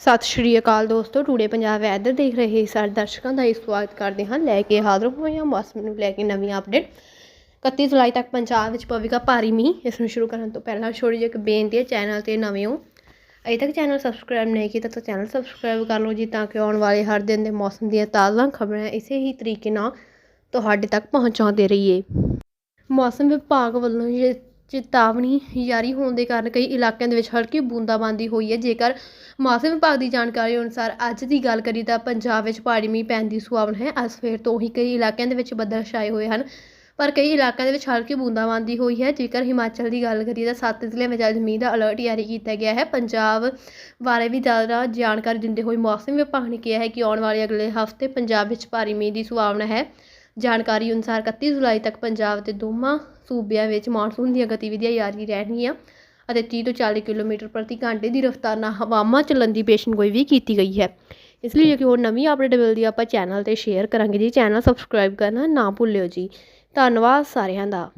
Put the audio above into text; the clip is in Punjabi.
ਸਤਿ ਸ਼੍ਰੀ ਅਕਾਲ ਦੋਸਤੋ, ਟੂਡੇ ਪੰਜਾਬ ਵੈਦਰ ਦੇਖ ਰਹੇ ਸਾਰੇ ਦਰਸ਼ਕਾਂ ਦਾ ਇਸ ਸਵਾਗਤ ਕਰਦੇ ਹਾਂ। ਲੈ ਕੇ ਹਾਜ਼ਰ ਹੋਏ ਹਾਂ ਮੌਸਮ ਨੂੰ ਲੈ ਕੇ ਨਵੀਂ ਅਪਡੇਟ 31 ਜੁਲਾਈ ਤੱਕ ਪੰਜਾਬ ਵਿੱਚ ਪਵੇਗਾ ਭਾਰੀ ਮੀਂਹ। ਇਸ ਨੂੰ ਸ਼ੁਰੂ ਕਰਨ ਤੋਂ ਪਹਿਲਾਂ ਛੋਟੀ ਜਿਹੀ ਇੱਕ ਬੇਨਤੀ ਹੈ, ਚੈਨਲ ਤੇ ਨਵੇਂ ਹੋ। ਅਜੇ ਤੱਕ ਚੈਨਲ ਸਬਸਕ੍ਰਾਈਬ ਨਹੀਂ ਕੀਤਾ ਤਾਂ ਚੈਨਲ ਸਬਸਕ੍ਰਾਈਬ ਕਰ ਲਓ ਜੀ ਤਾਂ ਕਿ ਆਉਣ ਵਾਲੇ ਹਰ ਦਿਨ ਦੇ ਮੌਸਮ ਦੀਆਂ ਤਾਜ਼ਾ ਖਬਰਾਂ ਇਸੇ ਹੀ ਤਰੀਕੇ ਨਾਲ ਤੁਹਾਡੇ ਤੱਕ ਪਹੁੰਚਾਉਂਦੇ ਰਹੀਏ। ਮੌਸਮ ਵਿਭਾਗ ਵੱਲੋਂ ਇਹ ਚੇਤਾਵਨੀ ਜਾਰੀ ਹੋਣ ਦੇ ਕਾਰਨ ਕਈ ਇਲਾਕਿਆਂ ਦੇ ਵਿੱਚ ਹਲਕੀ ਬੂੰਦਾਬਾਂਦੀ ਹੋਈ ਹੈ। ਜੇਕਰ ਮੌਸਮ ਵਿਭਾਗ ਦੀ ਜਾਣਕਾਰੀ ਅਨੁਸਾਰ ਅੱਜ ਦੀ ਗੱਲ ਕਰੀ ਤਾਂ ਪੰਜਾਬ ਵਿੱਚ ਭਾਰੀ ਮੀਂਹ ਪੈਣ ਦੀ ਸੰਭਾਵਨਾ ਹੈ। ਅੱਜ ਸਵੇਰ ਤੋਂ ਹੀ ਕਈ ਇਲਾਕਿਆਂ ਦੇ ਵਿੱਚ ਬੱਦਲ ਛਾਏ ਹੋਏ ਹਨ, ਪਰ ਕਈ ਇਲਾਕਿਆਂ ਦੇ ਵਿੱਚ ਹਲਕੀ ਬੂੰਦਾਬਾਂਦੀ ਹੋਈ ਹੈ। ਜੇਕਰ ਹਿਮਾਚਲ ਦੀ ਗੱਲ ਕਰੀਏ ਤਾਂ ਸੱਤ ਜ਼ਿਲ੍ਹਿਆਂ ਵਿੱਚ ਅੱਜ ਮੀਂਹ ਦਾ ਅਲਰਟ ਜਾਰੀ ਕੀਤਾ ਗਿਆ ਹੈ। ਪੰਜਾਬ ਬਾਰੇ ਵੀ ਜ਼ਿਆਦਾ ਜਾਣਕਾਰੀ ਦਿੰਦੇ ਹੋਏ ਮੌਸਮ ਵਿਭਾਗ ਨੇ ਕਿਹਾ ਹੈ ਕਿ ਆਉਣ ਵਾਲੇ ਅਗਲੇ ਹਫ਼ਤੇ ਪੰਜਾਬ ਵਿੱਚ ਭਾਰੀ ਮੀਂਹ ਦੀ ਸੰਭਾਵਨਾ ਹੈ। ਜਾਣਕਾਰੀ ਅਨੁਸਾਰ 31 ਜੁਲਾਈ ਤੱਕ ਪੰਜਾਬ ਦੇ ਦੋਵਾਂ ਸੂਬਿਆਂ ਵਿੱਚ ਮੌਨਸੂਨ ਦੀਆਂ ਗਤੀਵਿਧੀਆਂ ਜਾਰੀ ਰਹਿਣਗੀਆਂ ਅਤੇ 30 ਤੋਂ 40 ਕਿਲੋਮੀਟਰ ਪ੍ਰਤੀ ਘੰਟੇ ਦੀ ਰਫ਼ਤਾਰ ਨਾਲ ਹਵਾਵਾਂ ਚੱਲਣ ਦੀ ਪੇਸ਼ਨਗੋਈ ਵੀ ਕੀਤੀ ਗਈ ਹੈ। ਇਸ ਲਈ ਕਿ ਹੋਰ ਨਵੀਂ ਅਪਡੇਟ ਮਿਲਦੀ ਆਪਾਂ ਚੈਨਲ ਤੇ ਸ਼ੇਅਰ ਕਰਾਂਗੇ ਜੀ। ਚੈਨਲ ਸਬਸਕ੍ਰਾਈਬ ਕਰਨਾ ਨਾ ਭੁੱਲਿਓ ਜੀ। ਧੰਨਵਾਦ ਸਾਰਿਆਂ ਦਾ।